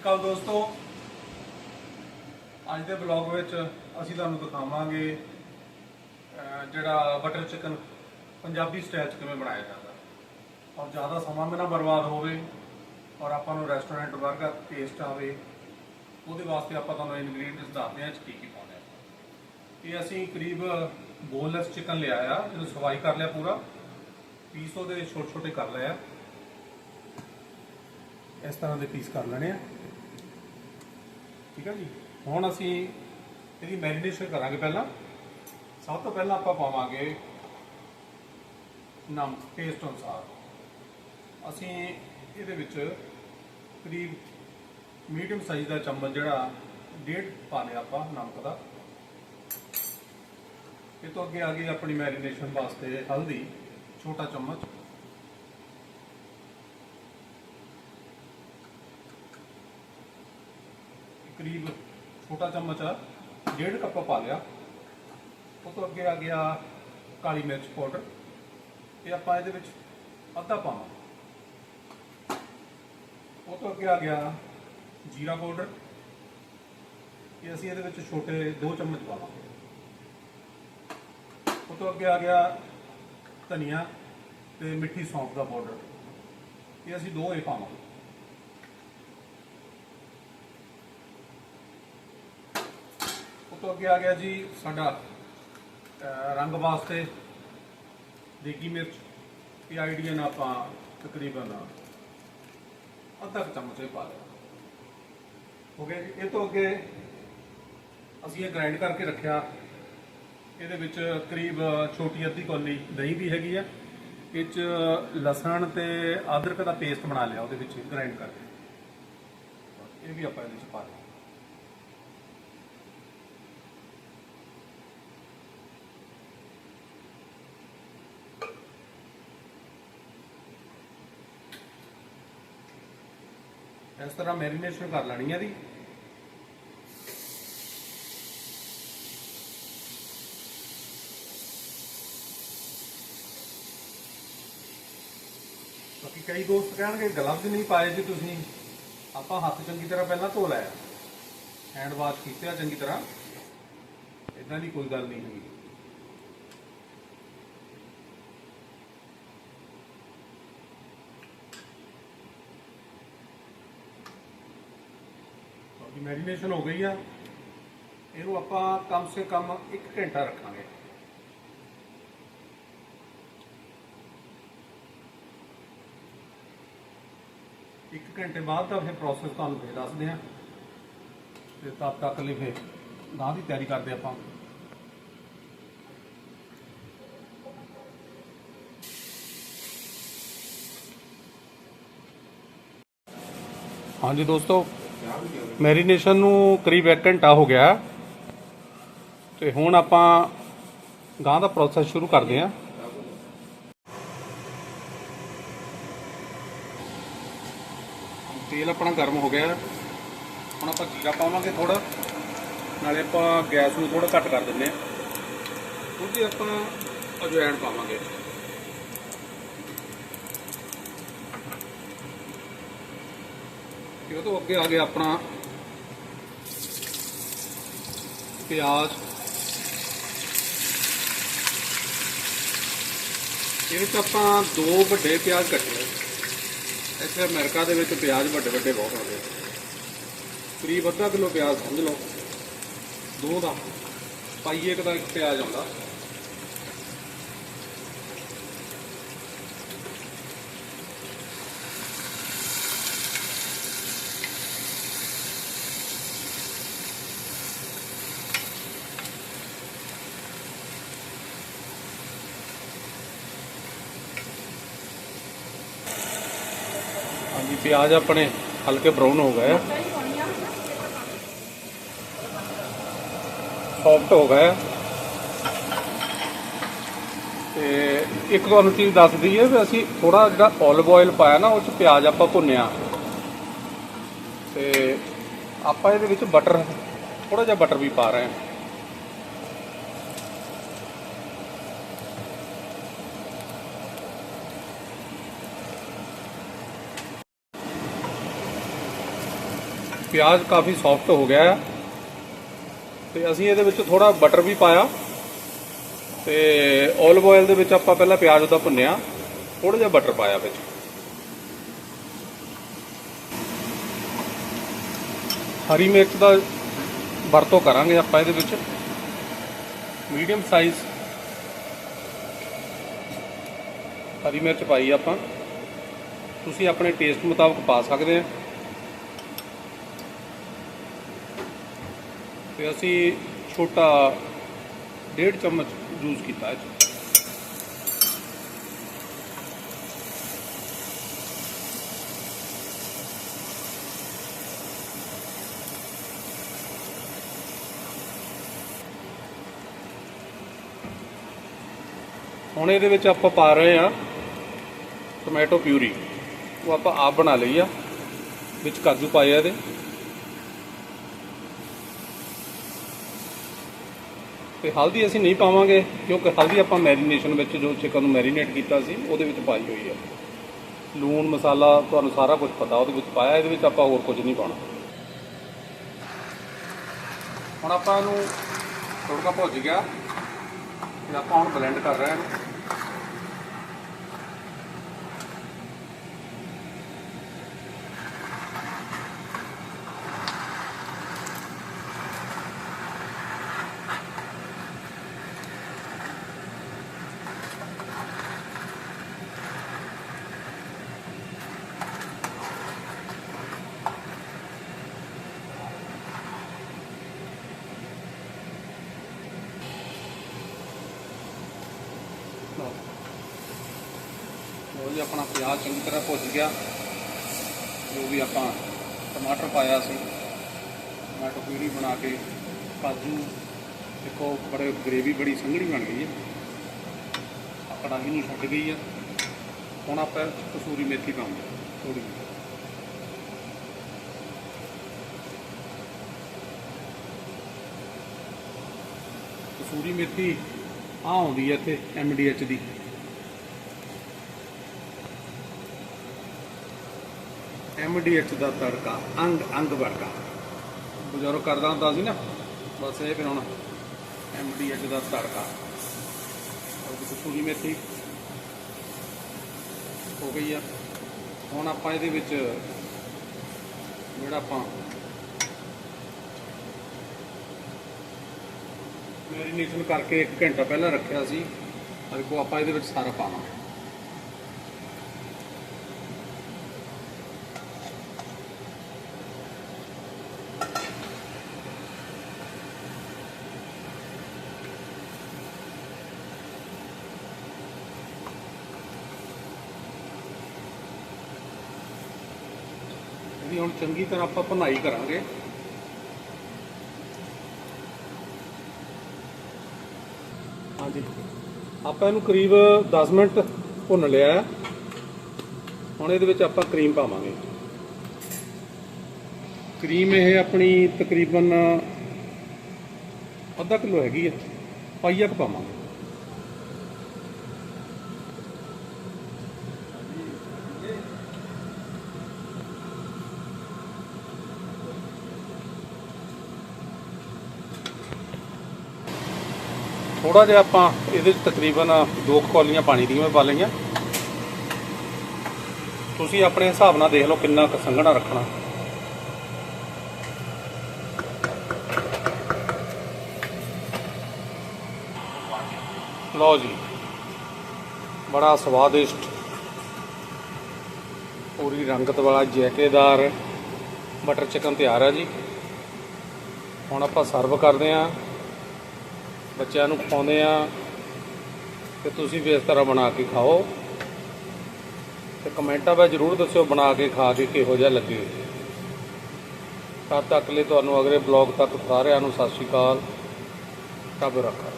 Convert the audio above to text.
ਕੱਲ ਦੋਸਤੋ, ਅੱਜ ਦੇ ਬਲੌਗ ਵਿੱਚ ਅਸੀਂ ਤੁਹਾਨੂੰ ਦਿਖਾਵਾਂਗੇ ਜਿਹੜਾ ਬਟਰ ਚਿਕਨ ਪੰਜਾਬੀ ਸਟਾਈਲ 'ਚ ਕਿਵੇਂ ਬਣਾਇਆ ਜਾਂਦਾ। ਔਰ ਜ਼ਿਆਦਾ ਸਮਾਂ ਵੀ ਨਾ ਬਰਬਾਦ ਹੋਵੇ ਔਰ ਆਪਾਂ ਨੂੰ ਰੈਸਟੋਰੈਂਟ ਵਰਗਾ ਟੇਸਟ ਆਵੇ, ਉਹਦੇ ਵਾਸਤੇ ਆਪਾਂ ਤੁਹਾਨੂੰ ਇਨਗਰੀਡੀਅੰਟਸ ਦੱਸਦੇ ਹਾਂ, ਇਹ ਕੀ ਕੀ ਪਾਉਂਦੇ ਆ ਇਹ ਅਸੀਂ ਕਰੀਬ ਬੋਨਲੈਸ ਚਿਕਨ ਲਿਆ ਆ, ਇਹਨੂੰ ਸਫ਼ਾਈ ਕਰ ਲਿਆ ਪੂਰਾ ਪੀਸ ਉਹਦੇ ਛੋਟੇ ਛੋਟੇ ਕਰ ਲਏ ਆ। ਇਸ ਤਰ੍ਹਾਂ ਦੇ ਪੀਸ ਕਰ ਲੈਣੇ ਆ। ਠੀਕ ਹੈ ਜੀ? ਹੁਣ ਅਸੀਂ ਇਹਦੀ ਮੈਰੀਨੇਸ਼ਨ ਕਰਾਂਗੇ ਪਹਿਲਾਂ। ਸਭ ਤੋਂ ਪਹਿਲਾਂ ਆਪਾਂ ਪਾਵਾਂਗੇ ਨਮਕ ਟੇਸਟ ਅਨੁਸਾਰ। ਅਸੀਂ ਇਹਦੇ ਵਿੱਚ ਕਰੀਬ ਮੀਡੀਅਮ ਸਾਈਜ਼ ਦਾ ਚਮਚ ਜਿਹੜਾ, ਡੇਢ ਪਾ ਲਿਆ ਆਪਾਂ ਨਮਕ ਦਾ। ਇਹ ਤੋਂ ਅੱਗੇ ਆ ਗਈ ਆਪਣੀ ਮੈਰੀਨੇਸ਼ਨ ਵਾਸਤੇ ਹਲਦੀ, ਛੋਟਾ ਚਮਚ। ਕਰੀਬ ਛੋਟਾ ਚਮਚ ਆ, ਡੇਢ ਕੱਪ ਪਾ ਲਿਆ। ਉਹ ਤੋਂ ਅੱਗੇ ਆ ਗਿਆ ਕਾਲੀ ਮਿਰਚ ਪਾਊਡਰ। ਇਹ ਆਪਾਂ ਇਹਦੇ ਵਿੱਚ ਅੱਧਾ ਪਾਵਾਂਗੇ। ਉਹ ਤੋਂ ਅੱਗੇ ਆ ਗਿਆ ਜੀਰਾ ਪਾਊਡਰ। ਇਹ ਅਸੀਂ ਇਹਦੇ ਵਿੱਚ ਛੋਟੇ 2 ਚਮਚ ਪਾਵਾਂਗੇ। ਉਹ ਤੋਂ ਅੱਗੇ ਆ ਗਿਆ ਧਨੀਆ ਤੇ ਮਿੱਠੀ ਸੌਂਫ ਦਾ ਪਾਊਡਰ। ਇਹ ਅਸੀਂ ਦੋ ਹੀ ਪਾਵਾਂਗੇ। ਤੋਂ ਅੱਗੇ ਆ ਗਿਆ ਜੀ ਸਾਡਾ ਰੰਗ ਵਾਸਤੇ ਦੇਗੀ ਮਿਰਚ। ਇਹ ਆਈਡੀਆ ਨਾਲ ਆਪਾਂ ਤਕਰੀਬਨ ਅੱਧਾ ਕੁ ਚਮਚ ਪਾ ਲਿਆ। ਹੋ ਗਿਆ ਜੀ। ਇਹ ਤੋਂ ਅੱਗੇ ਅਸੀਂ ਇਹ ਗ੍ਰਾਈਂਡ ਕਰਕੇ ਰੱਖਿਆ। ਇਹਦੇ ਵਿੱਚ ਕਰੀਬ ਛੋਟੀ ਅੱਧੀ ਕੌਲੀ ਦਹੀਂ ਵੀ ਹੈਗੀ ਆ। ਇਹ ਚ ਲਸਣ ਤੇ ਅਦਰਕ ਦਾ ਪੇਸਟ ਬਣਾ ਲਿਆ ਉਹਦੇ ਵਿੱਚ ਗ੍ਰਾਈਂਡ ਕਰਕੇ। ਇਹ ਵੀ ਆਪਾਂ ਇਹਦੇ ਵਿੱਚ ਪਾ ਲਿਆ। ਇਸ ਤਰ੍ਹਾਂ ਮੈਰੀਨੇਸ਼ਨ ਕਰ ਲੈਣੀ ਹੈ ਦੀ ਬਾਕੀ ਕਈ ਦੋਸਤ ਕਹਿਣਗੇ, ਗਲਵਜ਼ ਨਹੀਂ ਪਾਏ ਜੀ ਤੁਸੀਂ। ਆਪਾਂ ਹੱਥ ਚੰਗੀ ਤਰ੍ਹਾਂ ਪਹਿਲਾਂ ਧੋ ਲਿਆ। ਹੈਂਡ ਵਾਸ਼ ਕੀਤਾ ਚੰਗੀ ਤਰ੍ਹਾਂ। ਇਦਾਂ ਦੀ ਕੋਈ ਗੱਲ ਨਹੀਂ ਹੈਗੀ। ਮੈਰੀਨੇਸ਼ਨ ਹੋ ਗਈ ਆ, ਇਹਨੂੰ ਆਪਾਂ ਕਮ ਸੇ ਕਮ 1 ਘੰਟਾ ਰੱਖਾਂਗੇ। ਇੱਕ ਘੰਟੇ ਬਾਅਦ ਦਾ ਫਿਰ ਪ੍ਰੋਸੈਸ ਤੁਹਾਨੂੰ ਫੇਰ ਦੱਸਦੇ ਆ। ਤੇ ਤਦ ਤੱਕ ਲਈ ਫਿਰ ਗਾਂ ਦੀ ਤਿਆਰੀ ਕਰਦੇ ਆਪਾਂ। ਹਾਂਜੀ ਦੋਸਤੋ ਮੈਰੀਨੇਸ਼ਨ ਨੂੰ ਕਰੀਬ 1 ਘੰਟਾ ਹੋ ਗਿਆ ਹੈ। ਤੇ ਹੁਣ ਆਪਾਂ ਗਾਂ ਦਾ ਪ੍ਰੋਸੈਸ ਸ਼ੁਰੂ ਕਰਦੇ ਹਾਂ। ਤੇਲ ਆਪਣਾ ਗਰਮ ਹੋ ਗਿਆ ਹੁਣ ਆਪਾਂ ਜੀਰਾ ਪਾਵਾਂਗੇ ਥੋੜਾ ਨਾਲੇ ਆਪਾਂ ਗੈਸ ਨੂੰ ਥੋੜਾ ਘੱਟ ਕਰ ਦਿੰਦੇ ਹਾਂ। ਉਹਦੇ ਆਪਾਂ ਅਜਵਾਇਣ ਪਾਵਾਂਗੇ। ਉਹ ਤੋਂ ਅੱਗੇ ਆ ਗਿਆ ਆਪਣਾ ਪਿਆਜ਼। ਇਹ ਵਿੱਚ ਆਪਾਂ ਦੋ ਵੱਡੇ ਪਿਆਜ਼ ਕੱਟੇ ਇੱਥੇ ਅਮਰੀਕਾ ਦੇ ਵਿੱਚ ਪਿਆਜ਼ ਵੱਡੇ ਵੱਡੇ ਬਹੁਤ ਆਉਂਦੇ ਆ ਕਰੀਬ ਅੱਧਾ ਕਿਲੋ ਪਿਆਜ਼ ਸਮਝ ਲਓ। ਦੋ ਦਾ। ਪਾਈਏ ਇੱਕ ਦਾ ਇੱਕ ਪਿਆਜ਼ ਆਉਂਦਾ। ਹਾਂਜੀ ਪਿਆਜ਼ ਆਪਣੇ ਹਲਕੇ ਬਰਾਊਨ ਹੋ ਗਏ। ਸੌਫਟ ਹੋ ਗਏ। ਤੇ ਇੱਕ ਤੁਹਾਨੂੰ ਚੀਜ਼ ਦੱਸ ਦਈਏ ਵੀ ਅਸੀਂ ਥੋੜਾ ਜਿਹੜਾ 올ਿਵ ਆਇਲ ਪਾਇਆ ਨਾ, ਉਹ ਚ ਪਿਆਜ਼ ਆਪਾਂ ਭੁੰਨਿਆ। ਤੇ ਆਪਾਂ ਇਹਦੇ ਵਿੱਚ ਬਟਰ ਥੋੜਾ ਜਿਹਾ ਬਟਰ ਵੀ ਪਾ ਰਹੇ ਹਾਂ। ਪਿਆਜ਼ ਕਾਫੀ ਸੌਫਟ ਹੋ ਗਿਆ ਹੈ ਤੇ ਅਸੀਂ ਇਹਦੇ ਵਿੱਚ ਥੋੜਾ ਬਟਰ ਵੀ ਪਾਇਆ। ਤੇ ਓਲਿਵ ਆਇਲ ਦੇ ਵਿੱਚ ਆਪਾਂ ਪਹਿਲਾਂ ਪਿਆਜ਼ ਦਾ ਭੁੰਨਿਆ। ਥੋੜਾ ਜਿਹਾ ਬਟਰ ਪਾਇਆ ਵਿੱਚ। ਹਰੀ ਮਿਰਚ ਦਾ ਵਰਤੋਂ ਕਰਾਂਗੇ ਆਪਾਂ ਇਹਦੇ ਵਿੱਚ। ਮੀਡੀਅਮ ਸਾਈਜ਼ ਹਰੀ ਮਿਰਚ ਪਾਈ ਆਪਾਂ। ਤੁਸੀਂ ਆਪਣੇ ਟੇਸਟ ਮੁਤਾਬਕ ਪਾ ਸਕਦੇ ਆ। ਤੇ ਅਸੀਂ ਛੋਟਾ ਡੇਢ ਚਮਚ ਯੂਜ਼ ਕੀਤਾ ਇਹ ਹੁਣ ਇਹਦੇ ਵਿੱਚ ਆਪਾਂ ਪਾ ਰਹੇ ਆ ਟੋਮੈਟੋ ਪਿਊਰੀ। ਉਹ ਆਪਾਂ ਆਪ ਬਣਾ ਲਈ ਆ। ਵਿੱਚ ਕਾਜੂ ਪਾਏ ਆ ਇਹਦੇ। ਤੇ ਹਲਦੀ ਅਸੀਂ ਨਹੀਂ ਪਾਵਾਂਗੇ, ਕਿਉਂਕਿ ਹਲਦੀ ਆਪਾਂ ਮੈਰੀਨੇਸ਼ਨ ਵਿੱਚ ਜੋ ਚਿਕਨ ਨੂੰ ਮੈਰੀਨੇਟ ਕੀਤਾ ਸੀ, ਉਹਦੇ ਵਿੱਚ ਪਾਈ ਹੋਈ ਹੈ। ਲੂਣ, ਮਸਾਲਾ, ਤੁਹਾਨੂੰ ਸਾਰਾ ਕੁਝ ਪਤਾ, ਉਹਦੇ ਵਿੱਚ ਪਾਇਆ, ਇਹਦੇ ਵਿੱਚ ਆਪਾਂ ਹੋਰ ਕੁਝ ਨਹੀਂ ਪਾਉਣਾ। ਹੁਣ ਆਪਾਂ ਇਹਨੂੰ ਥੋੜਾ ਭੁੱਜ ਗਿਆ, ਫਿਰ ਆਪਾਂ ਹੁਣ ਬਲੈਂਡ ਕਰ ਰਹੇ ਹਾਂ ਉਹ ਜੀ ਆਪਣਾ ਪਿਆਜ਼ ਚੰਗੀ ਤਰ੍ਹਾਂ ਭੁੱਜ ਗਿਆ। ਜੋ ਵੀ ਆਪਾਂ ਟਮਾਟਰ ਪਾਇਆ ਸੀ, ਟਮਾਟਰ ਪੂਰੀ ਬਣਾ ਕੇ ਕਾਜੂ, ਦੇਖੋ ਬੜੇ ਗ੍ਰੇਵੀ ਬੜੀ ਸੰਘਣੀ ਬਣ ਗਈ ਹੈ। ਆਪਣਾ ਕੜਾਹੀ ਨੂੰ ਛੱਡ ਗਈ ਆ। ਹੁਣ ਆਪਾਂ ਕਸੂਰੀ ਮੇਥੀ ਪਾਉਂਦੇ ਥੋੜੀ ਜਿਹੀ। ਕਸੂਰੀ ਮੇਥੀ ਆ ਆਉਂਦੀ ਹੈ ਇੱਥੇ ਐਮਡੀਐਚ ਦੀ। ਐਮਡੀਐਚ ਦਾ ਤੜਕਾ, ਅੰਗ ਅੰਗ ਵਰਗਾ। ਬਜ਼ੁਰਗ ਕਰਦਾ ਹੁੰਦਾ ਸੀ ਨਾ, ਬਸ ਇਹ ਫਿਰ ਹੁਣ ਐਮਡੀਐਚ ਦਾ ਤੜਕਾ। ਉਹ ਮੇਥੀ? ਹੋ ਗਈ ਆ। ਹੁਣ ਆਪਾਂ ਇਹਦੇ ਵਿੱਚ ਜਿਹੜਾ ਆਪਾਂ ਮੈਰੀਨੇਸ਼ਨ ਕਰਕੇ 1 ਘੰਟਾ ਪਹਿਲਾਂ ਰੱਖਿਆ ਸੀ ਅੱਜ ਕੋ ਆਪਾਂ ਇਹਦੇ ਵਿੱਚ ਸਾਰਾ ਪਾਣਾ ਇਹਦੀ ਹੁਣ ਚੰਗੀ ਤਰ੍ਹਾਂ ਆਪਾਂ ਭਨਾਈ ਕਰਾਂਗੇ। ਹਾਂਜੀ। ਆਪਾਂ ਇਹਨੂੰ ਕਰੀਬ 10 ਮਿੰਟ ਭੁੰਨ ਲਿਆ ਹੁਣ ਇਹਦੇ ਵਿੱਚ ਆਪਾਂ ਕਰੀਮ ਪਾਵਾਂਗੇ। ਕਰੀਮ ਇਹ ਆਪਣੀ ਤਕਰੀਬਨ ਅੱਧਾ ਕਿਲੋ ਹੈਗੀ ਹੈ। ਪਾਈਆ ਕੁ ਪਾਵਾਂਗੇ। ਥੋੜਾ ਜਿਹਾ ਆਪਾਂ ਇਹਦੇ ਵਿੱਚ ਤਕਰੀਬਨ ਦੋ ਕੁ ਕੌਲੀਆਂ ਪਾਣੀ ਦੀਆਂ ਮੈਂ ਪਾ ਲਈਆਂ। ਤੁਸੀਂ ਆਪਣੇ ਹਿਸਾਬ ਨਾਲ ਦੇਖ ਲਓ ਕਿੰਨਾ ਕੁ ਸੰਘਣਾ ਰੱਖਣਾ। ਲਓ ਜੀ, ਬੜਾ ਸਵਾਦਿਸ਼ਟ, ਪੂਰੀ ਰੰਗਤ ਵਾਲਾ ਜੈਕੇਦਾਰ, ਬਟਰ ਚਿਕਨ ਤਿਆਰ ਹੈ ਜੀ। ਹੁਣ ਆਪਾਂ ਸਰਵ ਕਰਦੇ ਆਂ ਬੱਚਿਆਂ ਨੂੰ ਖਵਾਉਂਦੇ ਆ ਤੇ ਤੁਸੀਂ ਵੀ ਇਸ ਤਰ੍ਹਾਂ ਬਣਾ ਕੇ ਖਾਓ। ਤੇ ਕਮੈਂਟਾਂ ਵਿੱਚ ਜਰੂਰ ਦੱਸਿਓ ਬਣਾ ਕੇ ਖਾ ਕੇ ਕਿਹੋ ਜਿਹਾ ਲੱਗੇ। ਤਦ ਤੱਕ ਲਈ ਤੁਹਾਨੂੰ ਅਗਲੇ ਬਲੌਗ ਤੱਕ ਸਾਰਿਆਂ ਨੂੰ ਸਤਿ ਸ਼੍ਰੀ ਅਕਾਲ। ਰੱਬ ਰੱਖਾ।